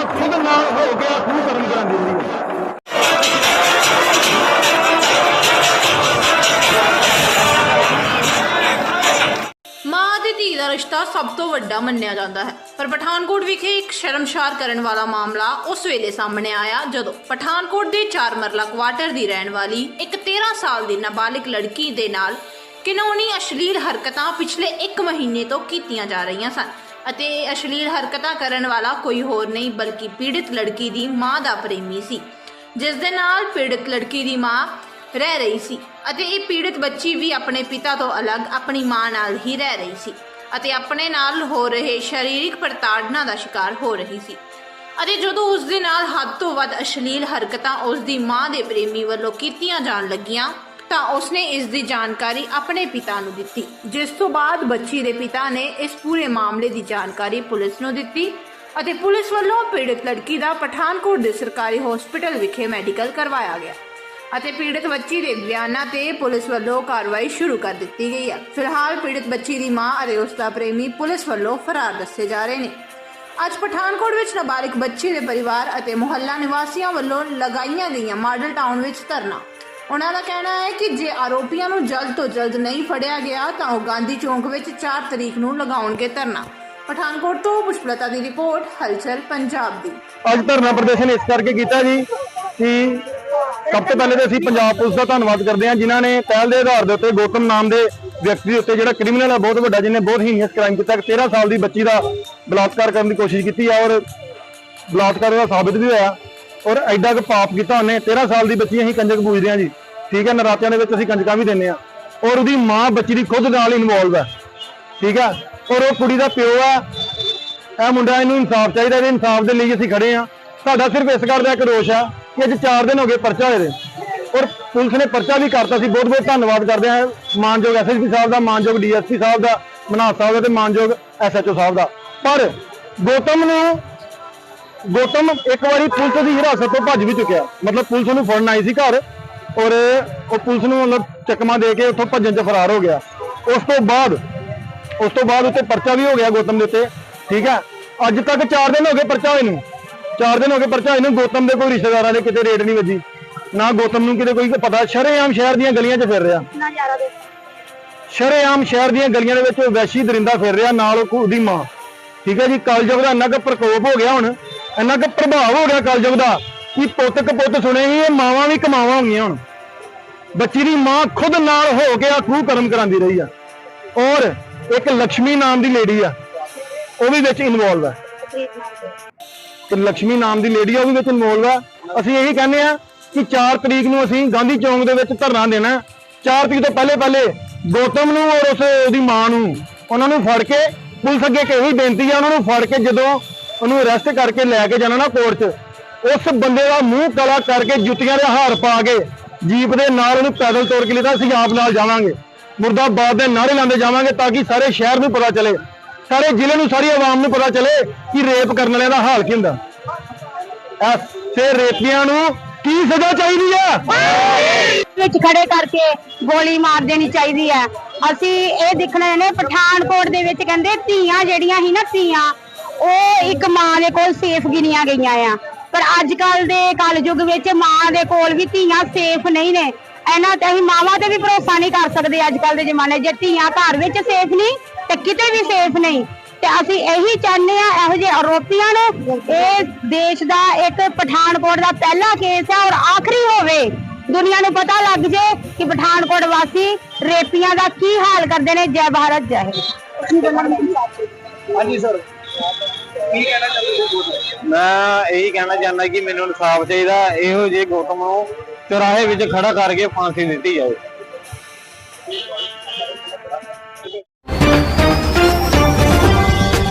ਮਾਂ ਖੁਦ ਨਾਲ ਹੋ ਗਿਆ ਖੂਹ ਕਰਮ ਕਰਾਂਦੀ ਰਹੀ ਹੈ। ਧੀ ਦਾ ਰਿਸ਼ਤਾ ਸਭ ਤੋਂ ਵੱਡਾ ਮੰਨਿਆ ਜਾਂਦਾ ਹੈ। ਪਰ ਪਠਾਨਕੋਟ ਵਿਖੇ ਇੱਕ ਸ਼ਰਮਸ਼ਾਰ ਕਰਨ ਵਾਲਾ ਮਾਮਲਾ ਉਸ ਵੇਲੇ ਸਾਹਮਣੇ ਆਇਆ, ਜਦੋਂ ਪਠਾਨਕੋਟ ਦੇ ਚਾਰ ਮਰਲਾ ਕੁਆਟਰ ਦੀ ਰਹਿਣ ਵਾਲੀ ਇੱਕ 13 ਸਾਲ ਦੀ ਨਾਬਾਲਿਗ ਲੜਕੀ ਦੇ ਨਾਲ ਕਿਨੋਨੀ ਅਸ਼ਲੀਲ ਹਰਕਤਾਂ ਪਿਛਲੇ 1 ਮਹੀਨੇ ਤੋਂ ਕੀਤੀਆਂ ਜਾ ਰਹੀਆਂ ਸਨ। ਅਤੇ ਇਹ ਅਸ਼ਲੀਲ ਹਰਕਤਾਂ ਕਰਨ ਵਾਲਾ ਕੋਈ ਹੋਰ ਨਹੀਂ, ਬਲਕਿ ਪੀੜਿਤ ਲੜਕੀ ਦੀ ਮਾਂ ਦਾ ਪ੍ਰੇਮੀ ਸੀ, ਜਿਸ ਦੇ ਨਾਲ ਪੀੜਿਤ ਲੜਕੀ ਦੀ ਮਾਂ ਰਹਿ ਰਹੀ ਸੀ ਅਤੇ ਇਹ ਪੀੜਿਤ ਬੱਚੀ ਵੀ ਆਪਣੇ ਪਿਤਾ ਤੋਂ ਅਲੱਗ ਆਪਣੀ ਮਾਂ ਨਾਲ ਹੀ ਰਹਿ ਰਹੀ ਸੀ ਅਤੇ ਆਪਣੇ ਨਾਲ ਹੋ ਰਹੇ ਸਰੀਰਕ ਪ੍ਰਤਾੜਨਾ ਦਾ ਸ਼ਿਕਾਰ ਹੋ ਰਹੀ ਸੀ। ਅਤੇ ਜਦੋਂ ਉਸ ਦੇ ਨਾਲ ਹੱਦ ਤੋਂ ਵੱਧ ਅਸ਼ਲੀਲ ਹਰਕਤਾਂ ਉਸ ਦੀ ਮਾਂ ਦੇ ਪ੍ਰੇਮੀ ਵੱਲੋਂ ਕੀਤੀਆਂ ਜਾਣ ਲੱਗੀਆਂ ਤਾਂ ਉਸਨੇ ਇਸ ਦੀ ਜਾਣਕਾਰੀ ਆਪਣੇ ਪਿਤਾ ਨੂੰ ਦਿੱਤੀ। ਜਿਸ ਤੋਂ ਬਾਅਦ ਬੱਚੀ ਦੇ ਪਿਤਾ ਨੇ ਇਸ ਪੂਰੇ ਮਾਮਲੇ ਦੀ ਜਾਣਕਾਰੀ ਪੁਲਿਸ ਨੂੰ ਦਿੱਤੀ ਅਤੇ ਪੁਲਿਸ ਵੱਲੋਂ ਪੀੜਿਤ ਲੜਕੀ ਦਾ ਪਠਾਨਕੋਟ ਦੇ ਸਰਕਾਰੀ ਹਸਪਤਾਲ ਵਿਖੇ ਮੈਡੀਕਲ ਕਰਵਾਇਆ ਗਿਆ ਅਤੇ ਪੀੜਿਤ ਬੱਚੀ ਦੇ ਬਿਆਨਾਂ ਤੇ ਪੁਲਿਸ ਵੱਲੋਂ ਕਾਰਵਾਈ ਸ਼ੁਰੂ ਕਰ ਦਿੱਤੀ ਗਈ ਹੈ। ਫਿਲਹਾਲ ਪੀੜਤ ਬੱਚੀ ਦੀ ਮਾਂ ਅਤੇ ਉਸ ਦਾ ਪ੍ਰੇਮੀ ਪੁਲਿਸ ਵੱਲੋਂ ਫਰਾਰ ਦੱਸੇ ਜਾ ਰਹੇ ਨੇ। ਅੱਜ ਪਠਾਨਕੋਟ ਵਿੱਚ ਨਾਬਾਲਿਗ ਬੱਚੀ ਦੇ ਪਰਿਵਾਰ ਅਤੇ ਮੁਹੱਲਾ ਨਿਵਾਸੀਆਂ ਵੱਲੋਂ ਲਗਾਈਆਂ ਗਈਆਂ ਮਾਡਲ ਟਾਊਨ ਵਿੱਚ ਧਰਨਾ ਉਹਨਾਂ ਦਾ ਕਹਿਣਾ ਹੈ ਕਿ ਜੇ ਆਰੋਪੀਆਂ ਨੂੰ ਜਲਦ ਤੋਂ ਜਲਦ ਨਹੀਂ ਫੜਿਆ ਗਿਆ, ਤਾਂ ਉਹ ਗਾਂਧੀ ਚੌਂਕ ਵਿੱਚ 4 ਤਰੀਕ ਨੂੰ ਲਗਾਉਣਗੇ ਧਰਨਾ। ਪਠਾਨਕੋਟ ਤੋਂ ਪੁਸ਼ਪਲਤਾ ਦੀ ਰਿਪੋਰਟ, ਹਲਚਲ ਪੰਜਾਬ ਦੀ। ਅੱਜ ਧਰਨਾ ਪ੍ਰਦਰਸ਼ਨ ਇਸ ਕਰਕੇ ਕੀਤਾ ਜੀ ਕਿ ਸਭ ਤੋਂ ਪਹਿਲੇ ਤਾਂ ਅਸੀਂ ਪੰਜਾਬ ਪੁਲਿਸ ਦਾ ਧੰਨਵਾਦ ਕਰਦੇ ਹਾਂ, ਜਿਨ੍ਹਾਂ ਨੇ ਪਹਿਲ ਦੇ ਆਧਾਰ ਦੇ ਉੱਤੇ ਗੌਤਮ ਨਾਮ ਦੇ ਵਿਅਕਤੀ ਉੱਤੇ ਜਿਹੜਾ ਕ੍ਰਿਮੀਨਲ ਹੈ ਬਹੁਤ ਵੱਡਾ, ਜਿਹਨੇ ਬਹੁਤ ਹੀਨੀਅਸ ਕ੍ਰਾਈਮ ਕੀਤਾ 13 ਸਾਲ ਦੀ ਬੱਚੀ ਦਾ ਬਲਾਤਕਾਰ ਕਰਨ ਦੀ ਕੋਸ਼ਿਸ਼ ਕੀਤੀ ਔਰ ਬਲਾਤਕਾਰ ਦਾ ਸਾਬਿਤ ਵੀ ਹੋਇਆ। ਔਰ ਐਡਾ ਕੁ ਪਾਪ ਕੀਤਾ ਉਹਨੇ 13 ਸਾਲ ਦੀ ਬੱਚੀ ਅਸੀਂ ਕੰਜਕ ਪੂਜਦੇ ਹਾਂ ਜੀ। ਠੀਕ ਹੈ, ਨਰਾਤਿਆਂ ਦੇ ਵਿੱਚ ਅਸੀਂ ਕੰਜਕਾਂ ਵੀ ਦਿੰਦੇ ਹਾਂ। ਔਰ ਉਹਦੀ ਮਾਂ ਬੱਚੀ ਦੀ ਖੁਦ ਨਾਲ ਇਨਵੋਲਵ ਹੈ। ਠੀਕ ਹੈ, ਔਰ ਉਹ ਕੁੜੀ ਦਾ ਪਿਓ ਹੈ। ਇਹ ਮੁੰਡਾ ਇਹਨੂੰ ਇਨਸਾਫ ਚਾਹੀਦਾ, ਇਹਦੇ ਇਨਸਾਫ ਦੇ ਲਈ ਅਸੀਂ ਖੜੇ ਆ ਸਾਡਾ ਸਿਰਫ ਇਸ ਗੱਲ ਦਾ ਇੱਕ ਰੋਸ਼ ਆ ਕਿ ਅੱਜ 4 ਦਿਨ ਹੋ ਗਏ ਪਰਚਾ ਹੋਏ ਦੇ। ਔਰ ਪੁਲਿਸ ਨੇ ਪਰਚਾ ਵੀ ਕਰਤਾ ਸੀ। ਬਹੁਤ ਬਹੁਤ ਧੰਨਵਾਦ ਕਰਦੇ ਆ ਮਾਨਯੋਗ ਐਸਐਸਪੀ ਸਾਹਿਬ ਦਾ, ਮਾਨਯੋਗ ਡੀਐਸਪੀ ਸਾਹਿਬ ਦਾ ਮਨਾਸ ਸਾਹਿਬ ਦਾ ਤੇ ਮਾਨਯੋਗ ਐਸਐਚਓ ਸਾਹਿਬ ਦਾ। ਪਰ ਗੌਤਮ ਨੂੰ ਗੌਤਮ ਇੱਕ ਵਾਰੀ ਪੁਲਿਸ ਦੀ ਹਿਰਾਸਤ ਤੋਂ ਭੱਜ ਵੀ ਚੁੱਕਿਆ। ਮਤਲਬ ਪੁਲਿਸ ਨੂੰ ਫੜਨ ਆਈ ਸੀ ਘਰ ਔਰ ਉਹ ਪੁਲਿਸ ਨੂੰ ਮਤਲਬ ਚੱਕਮਾ ਦੇ ਕੇ ਉੱਥੋਂ ਭੱਜਣ 'ਚ ਫਰਾਰ ਹੋ ਗਿਆ। ਉਸ ਤੋਂ ਬਾਅਦ ਉਸ ਤੋਂ ਬਾਅਦ ਉੱਤੇ ਪਰਚਾ ਵੀ ਹੋ ਗਿਆ ਗੌਤਮ ਦੇ ਉੱਤੇ ਠੀਕ ਹੈ? ਅੱਜ ਤੱਕ 4 ਦਿਨ ਹੋ ਗਏ ਪਰਚਾ ਹੋਏ ਨੂੰ। 4 ਦਿਨ ਹੋ ਗਏ ਪਰਚਾ ਹੋਏ ਨੂੰ ਗੌਤਮ ਦੇ ਕੋਈ ਰਿਸ਼ਤੇਦਾਰਾਂ ਨੇ ਕਿਤੇ ਰੇਡ ਨਹੀਂ ਵੱਜੀ। ਨਾ ਗੌਤਮ ਨੂੰ ਕਿਤੇ ਕੋਈ ਪਤਾ ਸ਼ਰੇਆਮ ਸ਼ਹਿਰ ਦੀਆਂ ਗਲੀਆਂ 'ਚ ਫਿਰ ਰਿਹਾ। ਸ਼ਰੇਆਮ ਸ਼ਹਿਰ ਦੀਆਂ ਗਲੀਆਂ ਦੇ ਵਿੱਚ ਉਹ ਵੈਸ਼ੀ ਦਰਿੰਦਾ ਫਿਰ ਰਿਹਾ ਨਾਲ ਉਹ ਉਹਦੀ ਮਾਂ। ਠੀਕ ਹੈ ਜੀ ਕਲਯੁਗ ਦਾ ਇੰਨਾ ਕੁ ਪ੍ਰਕੋਪ ਹੋ ਗਿਆ ਹੁਣ। ਇੰਨਾ ਕੁ ਪ੍ਰਭਾਵ ਹੋ ਗਿਆ ਕਲਯੁਗ ਦਾ ਕਿ ਪੁੱਤ ਕਪੁੱਤ ਸੁਣੇ ਹੀ ਇਹ ਮਾਵਾਂ ਵੀ ਕਮਾਵਾਂ ਹੋ ਗਈਆਂ ਹੁਣ। ਬੱਚੀ ਦੀ ਮਾਂ ਖੁਦ ਨਾਲ ਹੋ ਕੇ ਆ ਖੂਹ ਕਰਮ ਕਰਾਂਦੀ ਰਹੀ ਆ। ਔਰ ਇੱਕ ਲక్ష్ਮੀ ਨਾਮ ਦੀ ਲੇਡੀ ਆ, ਉਹ ਵੀ ਵਿੱਚ ਇਨਵੋਲਵ ਆ। ਤੇ ਲక్ష్ਮੀ ਨਾਮ ਦੀ ਲੇਡੀ ਆ, ਉਹ ਵੀ ਵਿੱਚ ਇਨਵੋਲਵ ਆ। ਅਸੀਂ ਇਹੀ ਕਹਿੰਦੇ ਆ ਕਿ 4 ਤਰੀਕ ਨੂੰ ਅਸੀਂ ਗਾਂਧੀ ਚੌਂਕ ਦੇ ਵਿੱਚ ਧਰਨਾ ਦੇਣਾ। 4 ਤਰੀਕ ਤੋਂ ਪਹਿਲੇ ਪਹਿਲੇ ਗੌਤਮ ਨੂੰ ਔਰ ਉਸ ਉਹਦੀ ਮਾਂ ਨੂੰ ਉਹਨਾਂ ਨੂੰ ਫੜ ਕੇ ਪੁਲਿਸ ਅੱਗੇ ਕਹੀ ਬੇਨਤੀ ਆ, ਉਹਨਾਂ ਨੂੰ ਫੜ ਕੇ ਜਦੋਂ ਉਹਨੂੰ ਅਰੈਸਟ ਕਰਕੇ ਲੈ ਕੇ ਜਾਣਾ ਨਾ ਕੋਰਟ 'ਚ। ਉਸ ਬੰਦੇ ਦਾ ਮੂੰਹ ਕਾਲਾ ਕਰਕੇ ਜੁੱਤੀਆਂ ਦੇ ਹਾਰ ਪਾ ਕੇ ਜੀਪ ਦੇ ਨਾਲ ਉਹਨੂੰ ਪੈਦਲ ਤੋੜ ਕੇ ਲਿਆ ਅਸੀਂ ਆਪ ਨਾਲ ਜਾਵਾਂਗੇ। ਮੁਰਦਾਬਾਦ ਦੇ ਨਾਰੇ ਲਾਉਂਦੇ ਜਾਵਾਂਗੇ ਤਾਂ ਕਿ ਸਾਰੇ ਸ਼ਹਿਰ ਨੂੰ ਪਤਾ ਚੱਲੇ। ਸਾਰੇ ਜ਼ਿਲ੍ਹੇ ਨੂੰ, ਸਾਰੀ ਆਵਾਮ ਨੂੰ ਪਤਾ ਚੱਲੇ ਕਿ ਰੇਪ ਕਰਨ ਵਾਲਿਆਂ ਦਾ ਹਾਲ ਕੀ ਹੁੰਦਾ। ਐਸੇ ਰੇਪੀਆਂ ਨੂੰ ਕੀ ਸਜ਼ਾ ਚਾਹੀਦੀ ਹੈ ਵਿੱਚ ਖੜੇ ਕਰਕੇ ਗੋਲੀ ਮਾਰ ਦੇਣੀ ਚਾਹੀਦੀ ਹੈ ਅਸੀਂ ਇਹ ਦੇਖਣਾ ਨੇ ਪਠਾਨਕੋਟ ਦੇ ਵਿੱਚ ਕਹਿੰਦੇ ਧੀਆਂ ਜਿਹੜੀਆਂ ਸੀ ਨਾ, ਧੀਆਂ ਉਹ ਇੱਕ ਮਾਂ ਦੇ ਕੋਲ ਸੇਫ ਗਿਣੀਆਂ ਗਈਆਂ ਆ। ਪਰ ਅੱਜ ਕੱਲ ਦੇ ਕਲਯੁੱਗ ਵਿੱਚ ਮਾਂ ਦੇ ਕੋਲ ਵੀ ਧੀਆਂ ਸੇਫ ਨਹੀਂ ਨੇ। ਇਹਨਾਂ ਤੇ ਅਸੀਂ ਮਾਵਾਂ ਤੇ ਵੀ ਭਰੋਸਾ ਨਹੀਂ ਕਰ ਸਕਦੇ ਅੱਜ ਕੱਲ ਦੇ ਜ਼ਮਾਨੇ ਜੇ ਧੀਆਂ ਘਰ ਵਿੱਚ ਸੇਫ ਨਹੀਂ, ਤੇ ਕਿਤੇ ਵੀ ਸੇਫ ਨਹੀਂ। ਤੇ ਅਸੀਂ ਇਹੀ ਚਾਹੁੰਦੇ ਆ ਇਹੋ ਜਿਹੇ ਆਰੋਪੀਆਂ ਨੂੰ, ਇਹ ਦੇਸ਼ ਦਾ ਇੱਕ ਪਠਾਨਕੋਟ ਦਾ ਪਹਿਲਾ ਕੇਸ ਹੈ ਔਰ ਆਖਰੀ ਹੋਵੇ। ਦੁਨੀਆ ਨੂੰ ਪਤਾ ਲੱਗ ਜੇ ਕਿ ਪਠਾਨਕੋਟ ਵਾਸੀ ਰੇਪੀਆਂ ਦਾ ਕੀ ਹਾਲ ਕਰਦੇ ਨੇ। ਜੈ ਭਾਰਤ, ਜੈ ਹਿੰਦ। ਹਾਂਜੀ, ਸਰ। ਕੀ ਕਹਿਣਾ ਚਾਹੁੰਦਾ ਮੈਂ ਇਹੀ ਕਹਿਣਾ ਚਾਹੁੰਦਾ ਕਿ ਮੈਨੂੰ ਇਨਸਾਫ ਚਾਹੀਦਾ, ਇਹੋ ਜਿਹੇ ਗੌਤਮ ਨੂੰ ਚੁਰਾਹੇ ਵਿੱਚ ਖੜਾ ਕਰਕੇ ਫਾਂਸੀ ਦਿੱਤੀ ਜਾਵੇ।